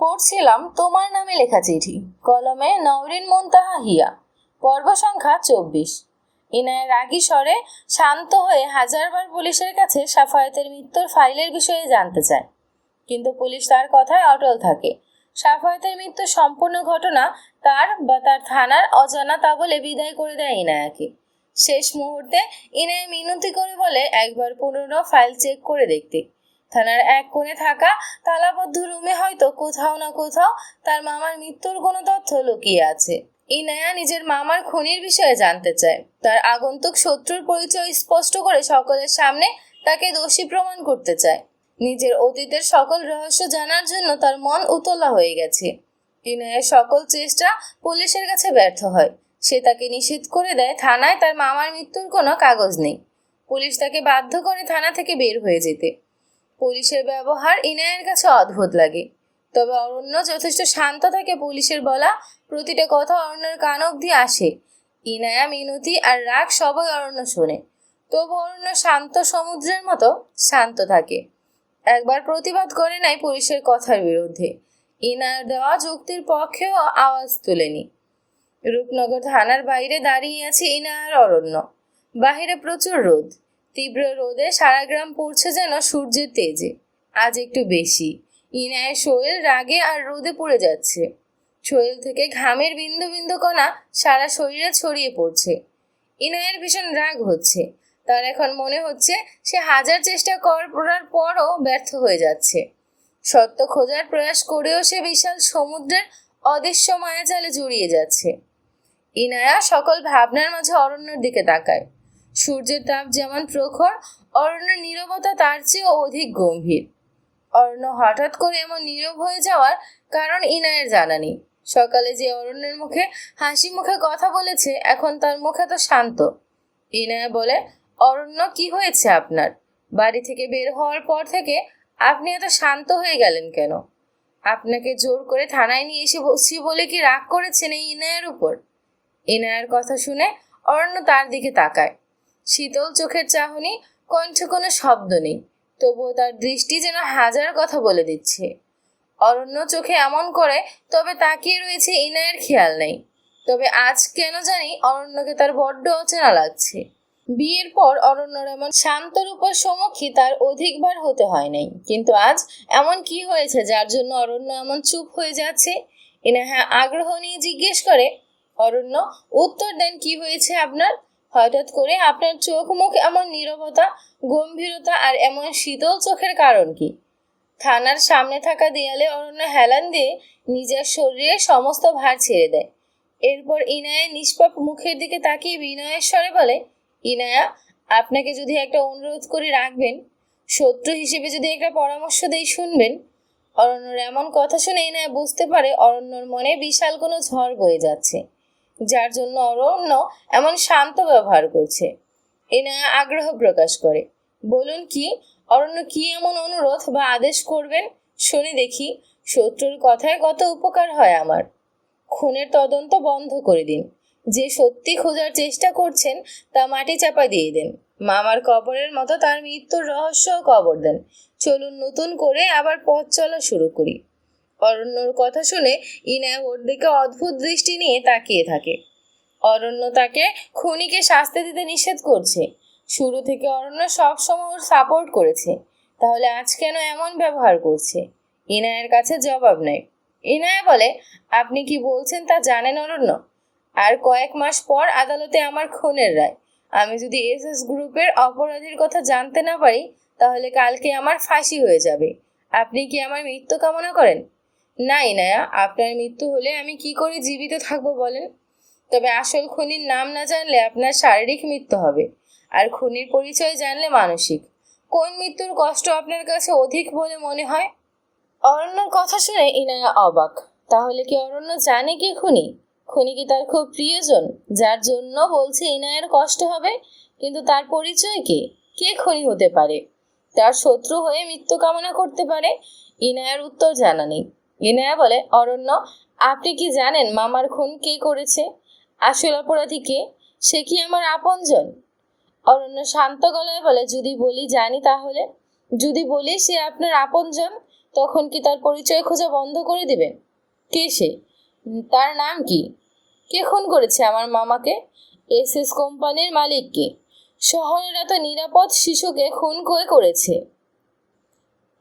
পড়ছিলাম তোমার নামে লেখা চিঠি। কলমে নওরিন মুনতাহা হিয়া। পর্ব সংখ্যা চব্বিশ। ইনায়ের রাগী স্বরে শান্ত হয়ে হাজারবার পুলিশের কাছে সাফায়েতের মৃত্যুর ফাইলের বিষয়ে জানতে চায়। কিন্তু পুলিশ তার কথায় অটল থাকে। সাফায়েতের মৃত্যু সম্পূর্ণ ঘটনা তার বা তার থানার অজানা তা বলে বিদায় করে দেয় ইনায়াকে। শেষ মুহূর্তে ইনায় মিনতি করে বলে একবার পুনরায় ফাইল চেক করে দেখতে। থানার এক কোণে থাকা তালাবদ্ধ রুমে হয়তো কোথাও না কোথাও তার মামার মৃত্যুর কোনো তথ্য লুকিয়ে আছে। ইনায়া নিজের মামার খুনির বিষয়ে জানতে চায়। তার আগন্তুক শত্রুর পরিচয় স্পষ্ট করে সকলের সামনে তাকে দোষী প্রমাণ করতে চায়। নিজের অতীতের সকল রহস্য জানার জন্য তার মন উতলা হয়ে গেছে। ইনায়ের সকল চেষ্টা পুলিশের কাছে ব্যর্থ হয়। সে তাকে নিষেধ করে দেয় থানায় তার মামার মৃত্যুর কোনো কাগজ নেই। পুলিশ তাকে বাধ্য করে থানা থেকে বের হয়ে যেতে। পুলিশের ব্যবহার ইনায়ের কাছে অদ্ভুত লাগে। তবে অরণ্য যথেষ্ট শান্ত থাকে পুলিশের বলা প্রতিটা কথা অরণ্যের কান অবধি আসে। ইনায়া মিনতি আর রাগ সবই অরণ্য শোনে। তবু অরণ্য শান্ত সমুদ্রের মতো শান্ত থাকে। একবার প্রতিবাদ করে নাই পুলিশের কথার বিরুদ্ধে। ইনার দেওয়া যুক্তির পক্ষেও আওয়াজ তোলেনি। রূপনগর থানার বাইরে দাঁড়িয়ে আছে ইনা অরণ্য। বাহিরে প্রচুর রোদ। তীব্র রোদে সারা গ্রাম পড়ছে যেন সূর্যের তেজে। আজ একটু বেশি। ইনায়ের শরীর রাগে আর রোদে পড়ে যাচ্ছে। শরীর থেকে ঘামের বিন্দু বিন্দু কণা সারা শরীরে ছড়িয়ে পড়ছে। ইনায়ের ভীষণ রাগ হচ্ছে। তার এখন মনে হচ্ছে সে হাজার চেষ্টা করার পরও ব্যর্থ হয়ে যাচ্ছে। সত্য খোঁজার প্রয়াস করেও সে বিশাল সমুদ্রের অদৃশ্য মায়াজালে জড়িয়ে যাচ্ছে। ইনায়া সকল ভাবনার মাঝে অরণ্যের দিকে তাকায়। সূর্যের তাপ যেমন প্রখর, অরণ্যের নীরবতা তার চেয়েও অধিক গম্ভীর। অরণ্য হঠাৎ করে এমন নীরব হয়ে যাওয়ার কারণ ইনায়ের জানা নেই। সকালে যে অরণ্যের মুখে হাসি মুখে কথা বলেছে, এখন তার মুখে তো শান্ত। ইনায়া বলে, অরণ্য, কি হয়েছে আপনার? বাড়ি থেকে বের হওয়ার পর থেকে আপনি এত শান্ত হয়ে গেলেন কেন? আপনাকে জোর করে থানায় নিয়ে এসে বসছি বলে কি রাগ করেছেন এই ইনায়ের উপর? ইনায়ের কথা শুনে অরণ্য তার দিকে তাকায়। শীতল চোখের চাহনি, কণ্ঠে কোনো শব্দ নেই। তবুও তার দৃষ্টি যেন হাজার কথা বলে দিচ্ছে। অরণ্য চোখে এমন করে, তবে তাকিয়ে রয়েছে ইনায়ের খেয়াল নেই। তবে আজ কেন জানি অরণ্যকে তার বড্ড অচেনা লাগছে। বিয়ের পর অরণ্যর এমন শান্ত রূপের সম্মুখী তার অধিকবার হতে হয় নাই। কিন্তু আজ এমন কি হয়েছে যার জন্য অরণ্য এমন চুপ হয়ে যাচ্ছে? ইনাহা আগ্রহ নিয়ে জিজ্ঞেস করে, অরণ্য, উত্তর দেন কি হয়েছে আপনার? হঠাৎ করে আপনার চোখ, মুখ এমন নীরবতা, গম্ভীরতা আর এমন শীতল চোখের কারণ কি? থানার সামনে থাকা দেয়ালে অরণ্য হেলান দিয়ে নিজের শরীরে সমস্ত ভার ছেড়ে দেয়। এরপর ইনায়ের নিষ্পাপ মুখের দিকে তাকিয়ে বিনয়ের স্বরে বলে, ইনায়া, আপনাকে যদি একটা অনুরোধ করে রাখবেন, শত্রু হিসেবে যদি একটা পরামর্শ দেই শুনবেন। অরণ্যর এমন কথা শুনে ইনায়া বুঝতে পারে অরণ্যর মনে বিশাল কোনো ঝড় বয়ে যাচ্ছে। যার জন্য অরণ্য এমন শান্ত ব্যবহার করছে। ইনায়া আগ্রহ প্রকাশ করে। বলুন কি, অরণ্য কি এমন অনুরোধ বা আদেশ করবেন? শুনে দেখি, শত্রুর কথায় কত উপকার হয় আমার। খুনের তদন্ত বন্ধ করে দিন। যে সত্যি খোঁজার চেষ্টা করছেন, তা মাটি চাপা দিয়ে দেন। মামার কবরের মতো তার মৃত্যুর রহস্য কবর দেন। চলুন নতুন করে আবার পথ চলা শুরু করি। অরণ্যর কথা শুনে ইনায় ওর দিকে অদ্ভুত দৃষ্টি নিয়ে তাকিয়ে থাকে। অরণ্য তাকে খুনিকে শাস্তি দিতে নিষেধ করছে। শুরু থেকে অরণ্য সব সময় ওর সাপোর্ট করেছে। তাহলে আজ কেন এমন ব্যবহার করছে? ইনায়ের কাছে জবাব নেই। ইনায়া বলে, আপনি কি বলছেন তা জানেন অরণ্য? আর কয়েক মাস পর আদালতে আমার খুনের রায়। আমি যদি এস এস গ্রুপের অপরাধীর কথা জানতে না পারি, তাহলে কালকে আমার ফাঁসি হয়ে যাবে। আপনি কি আমার মৃত্যু কামনা করেন? না ইনায়া আপনার মৃত্যু হলে আমি কি করে জীবিত থাকব বলেন? তবে আসল খুনির নাম না জানলে আপনার শারীরিক মৃত্যু হবে। আর খুনির পরিচয় জানলে মানসিক। কোন মৃত্যুর কষ্ট আপনার কাছে অধিক বলে মনে হয়? অরণ্যর কথা শুনে ইনায়া অবাক। তাহলে কি অরণ্য জানে কি খুনি? খুনি কি তার খুব প্রিয়জন, যার জন্য বলছে ইনায়ের কষ্ট হবে? কিন্তু তার পরিচয় কে? কে খুনি হতে পারে? তার শত্রু হয়ে মৃত্যু কামনা করতে পারে? ইনায়ার উত্তর জানা নেই। ইনায়া বলে, অরণ্য, আপনি কি জানেন মামার খুন কে করেছে? আসল অপরাধী কে? সে কি আমার আপনজন? অরণ্য শান্ত গলায় বলে, যদি বলি জানি তাহলে। যদি বলি সে আপনার আপনজন, তখন কি তার পরিচয় খোঁজা বন্ধ করে দিবেন কে সে? তার নাম কি? কে খুন করেছে আমার মামাকে? এস এস কোম্পানির মালিক কে? শহরের এত নিরাপদ শিশুকে খুন করে করেছে?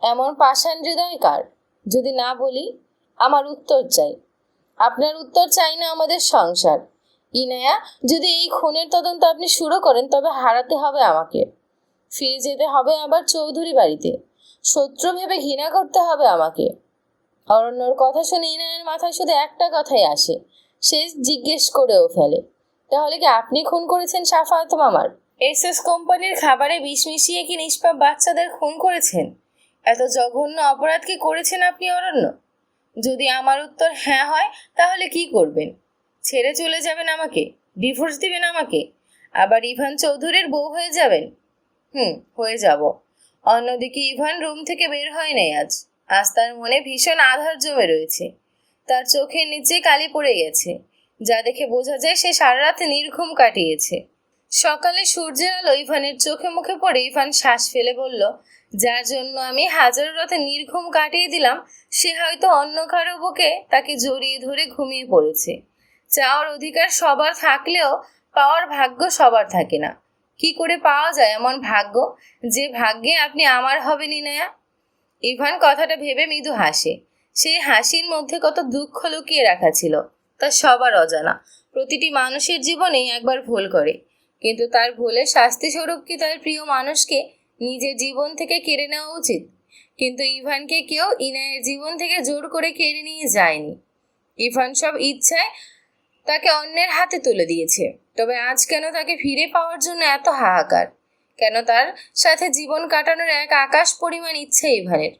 এমন পাষাণ হৃদয় কার? যদি না বলি, আমার উত্তর চাই। আপনার উত্তর চাই না আমাদের সংসার। ইনায়া, যদি এই খুনের তদন্ত আপনি শুরু করেন, তবে হারাতে হবে আমাকে। ফিরে যেতে হবে আবার চৌধুরী বাড়িতে। শত্রু ভেবে ঘৃণা করতে হবে আমাকে। অরণ্যর কথা শুনে ইনায়ের মাথায় শুধু একটা কথাই আসে। সে জিজ্ঞেস করেও ফেলে, তাহলে কি আপনি খুন করেছেন সাফায়াত মামার? এস এস কোম্পানির খাবারে বিষ মিশিয়ে কি নিষ্পাপ বাচ্চাদের খুন করেছেন? এত জঘন্য অপরাধ কি করেছেন আপনি, অরণ্য? যদি আমার উত্তর হ্যাঁ হয়, তাহলে কি করবেন? ছেড়ে চলে যাবেন আমাকে ডিভোর্স দিবেন আমাকে, আবার ইভান চৌধুরীর বউ হয়ে যাবেন? হুম, হয়ে যাব। অন্যদিকে ইভান রুম থেকে বের হয় নাই আজ। আজ তার মনে ভীষণ আধার জমে রয়েছে। তার চোখের নিচে কালি পড়ে গেছে। যা দেখে বোঝা যায় সে সারা রাত নির্ঘুম কাটিয়েছে। সকালে সূর্যের আলো ইভানের চোখে মুখে পড়ে ইভান শ্বাস ফেলে বলল, যার জন্য আমি হাজারো রাতে নির্ঘুম কাটিয়ে দিলাম, সে হয়তো অন্য কারও বুকে তাকে জড়িয়ে ধরে ঘুমিয়ে পড়েছে। চাওয়ার অধিকার সবার থাকলেও পাওয়ার ভাগ্য সবার থাকে না। কি করে পাওয়া যায় এমন ভাগ্য? যে ভাগ্যে আপনি আমার হবেন, ইনায়া? ইভান কথাটা ভেবে মৃদু হাসে। সেই হাসির মধ্যে কত দুঃখ লুকিয়ে রাখা ছিল, তা সবার অজানা। প্রতিটি মানুষের জীবনেই একবার ভুল করে। কিন্তু তার ভুলের শাস্তি স্বরূপ কি তার প্রিয় মানুষকে নিজের জীবন থেকে কেড়ে নেওয়া উচিত? কিন্তু ইভানকে কেউ ইনায়ের জীবন থেকে জোর করে কেড়ে নিয়ে যায়নি। ইভান সব ইচ্ছায় তাকে অন্যের হাতে তুলে দিয়েছে। তবে আজ কেন তাকে ফিরে পাওয়ার জন্য এত হাহাকার? কেন তার সাথে জীবন কাটানোর এক আকাশ পরিমাণ ইচ্ছে ইভানের?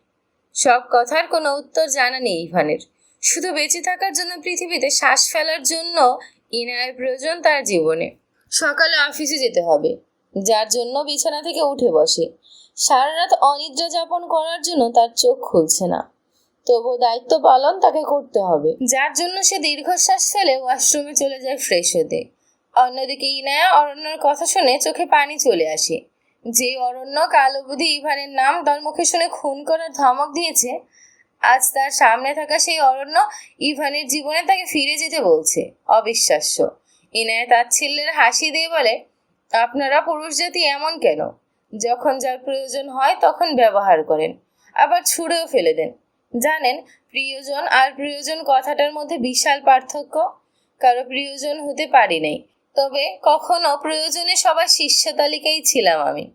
সব কথার কোনো উত্তর জানা নেই ইভানের। শুধু বেঁচে থাকার জন্য পৃথিবীতে শ্বাস ফেলার জন্য ইনায়ের প্রয়োজন তার জীবনে। সকালে অফিসে যেতে হবে। যার জন্য বিছানা থেকে উঠে বসে। সারা রাত অনিদ্রা যাপন করার জন্য তার চোখ খুলছে না। তবু দায়িত্ব পালন তাকে করতে হবে। যার জন্য সে দীর্ঘশ্বাস ফেলে ওয়াশরুমে চলে যায় ফ্রেশ হতে। অন্যদিকে ইনায়া অরণ্যর কথা শুনে চোখে পানি চলে আসে। যে অরণ্য কাল অবধি ইভানের নাম তার মুখে শুনে খুন করার ধমক দিয়েছে, আজ তার সামনে থাকা সেই অরণ্য ইভানের জীবনে তাকে ফিরে যেতে বলছে। অবিশ্বাস্য। ইনায়া তাচ্ছিল্যের হাসি দিয়ে বলে, আপনারা পুরুষ জাতি এমন কেন? যখন যার প্রয়োজন হয় তখন ব্যবহার করেন, আবার ছুঁড়েও ফেলে দেন। জানেন, প্রিয়জন আর প্রিয়জন কথাটার মধ্যে বিশাল পার্থক্য। কারও প্রিয়জন হতে পারি নাই, তবে কখনো প্রয়োজনে সবার শীর্ষ তালিকায় ছিলাম আমি।